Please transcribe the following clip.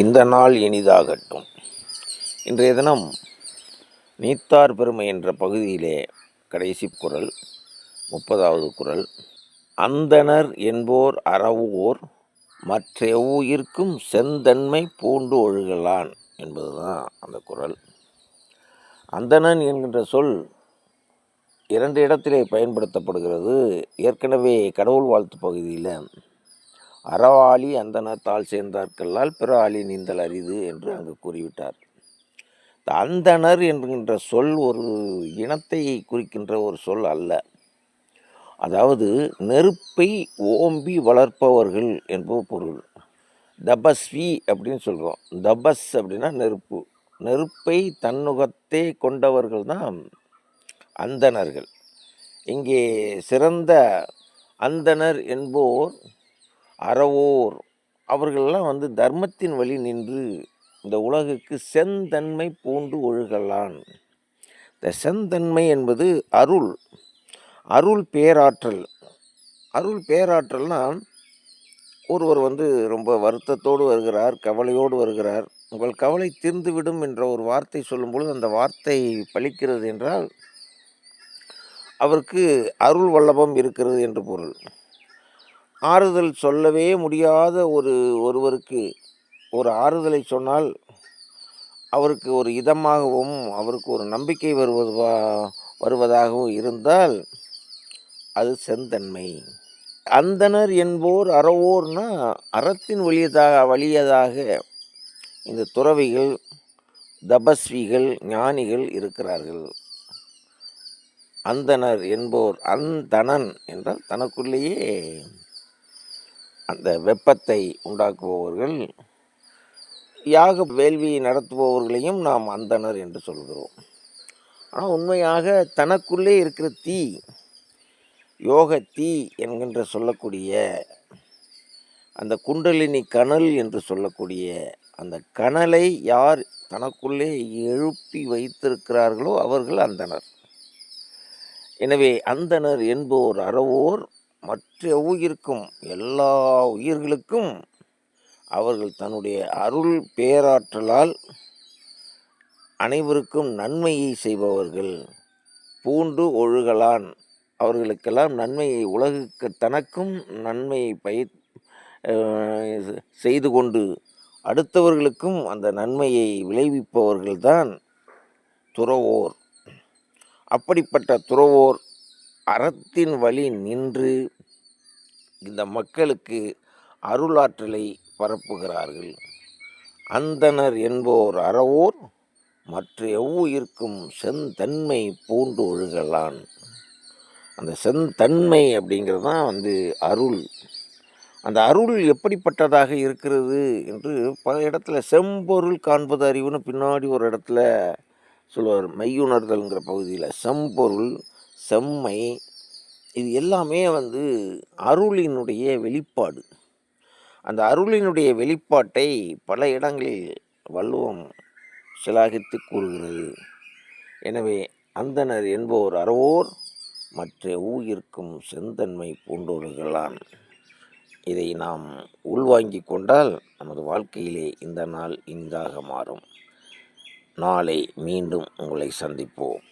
இந்த நாள் இனிதாகட்டும். இன்றைய தினம் நீத்தார் பெருமை என்ற பகுதியிலே கடைசி குரல் முப்பதாவது குரல். அந்தணர் என்போர் அறவோர் மற்றெவ்வுயிர்க்கும் செந்தன்மை பூண்டு ஒழுகலான் என்பதுதான் அந்த குரல். அந்தணன் என்கின்ற சொல் இரண்டு இடத்திலே பயன்படுத்தப்படுகிறது. ஏற்கனவே கடவுள் வாழ்த்து பகுதியில் அறவாளி அந்தனத்தால் சேர்ந்தார்கல்லால் பிற ஆளி நீந்தல் அரிது என்று அங்கு கூறிவிட்டார். அந்தனர் அந்தணர் என்கின்ற சொல் ஒரு இனத்தை குறிக்கின்ற ஒரு சொல் அல்ல. அதாவது நெருப்பை ஓம்பி வளர்ப்பவர்கள் என்பது பொருள். தபஸ்வி அப்படின்னு சொல்கிறோம் தபஸ் அப்படின்னா நெருப்பு. நெருப்பை தன்னுகத்தே கொண்டவர்கள் தான் அந்தணர்கள். இங்கே சிறந்த அந்தணர் என்போர் அறவோர். அவர்களெல்லாம் வந்து தர்மத்தின் வழி நின்று இந்த உலகுக்கு செந்தன்மை பூண்டு ஒழுகலான். இந்த செந்தன்மை என்பது அருள். அருள் பேராற்றல். அருள் பேராற்றல்னால் ஒருவர் வந்து ரொம்ப வருத்தத்தோடு வருகிறார் கவலையோடு வருகிறார். உங்கள் கவலை தீர்ந்துவிடும் என்ற ஒரு வார்த்தை சொல்லும்பொழுது அந்த வார்த்தை பலிக்கிறது என்றால் அவருக்கு அருள் வல்லபம் இருக்கிறது என்று பொருள். ஆறுதல் சொல்லவே முடியாத ஒரு ஒருவருக்கு ஒரு ஆறுதலை சொன்னால் அவருக்கு ஒரு இதமாகவும் அவருக்கு ஒரு நம்பிக்கை வருவதுவா வருவதாகவும் இருந்தால் அது செந்தன்மை. அந்தனர் என்போர் அறவோர்னா அறத்தின் வழியதாக வழியதாக இந்த துறவிகள் தபஸ்விகள் ஞானிகள் இருக்கிறார்கள். அந்தனர் என்போர் அந்தணன் என்றால் தனக்குள்ளேயே அந்த வெப்பத்தை உண்டாக்குபவர்கள் யாக வேள்வியை நடத்துபவர்களையும் நாம் அந்தனர் என்று சொல்கிறோம். ஆனால் உண்மையாக தனக்குள்ளே இருக்கிற தீ யோக தீ என்கின்ற சொல்லக்கூடிய அந்த குண்டலினி கனல் என்று சொல்லக்கூடிய அந்த கனலை யார் தனக்குள்ளே எழுப்பி வைத்திருக்கிறார்களோ அவர்கள் அந்தனர் எனவே அந்தனர் என்போர் அறவோர் மற்ற உயிருக்கும் எல்லா உயிர்களுக்கும் அவர்கள் தன்னுடைய அருள் பேராற்றலால் அனைவருக்கும் நன்மையை செய்பவர்கள். பூண்டு ஒழுகலான். அவர்களுக்கெல்லாம் நன்மையை உலகுக்கு தனக்கும் நன்மையை பயிர் செய்து கொண்டு அடுத்தவர்களுக்கும் அந்த நன்மையை விளைவிப்பவர்கள்தான் துறவோர். அப்படிப்பட்ட துறவோர் அறத்தின் வழி நின்று இந்த மக்களுக்கு அருளாற்றலை பரப்புகிறார்கள். அந்தனர் என்போர் அறவோர் மற்ற எவ்வுயிர்க்கும் செந்தன்மை பூண்டு ஒழுகலான். அந்த செந்தன்மை அப்படிங்கிறது தான் வந்து அருள். அந்த அருள் எப்படிப்பட்டதாக இருக்கிறது என்று பல இடத்துல செம்பொருள் காண்பது அறிவுன்னு பின்னாடி ஒரு இடத்துல சொல்லுவார் மெய்யுணர்தல்ங்கிற பகுதியில். செம்பொருள் செம்மை இது எல்லாமே வந்து அருளினுடைய வெளிப்பாடு. அந்த அருளினுடைய வெளிப்பாட்டை பல இடங்களில் வள்ளுவம் சிலாகித்து கூறுகிறது. எனவே அந்தனர் என்போர் அறவோர் மற்ற ஊயிர்க்கும் செந்தன்மை பூண்டோர்களான். இதை நாம் உள்வாங்கிக் கொண்டால் நமது வாழ்க்கையிலே இந்த நாள் இனிதாக மாறும். நாளை மீண்டும் உங்களை சந்திப்போம்.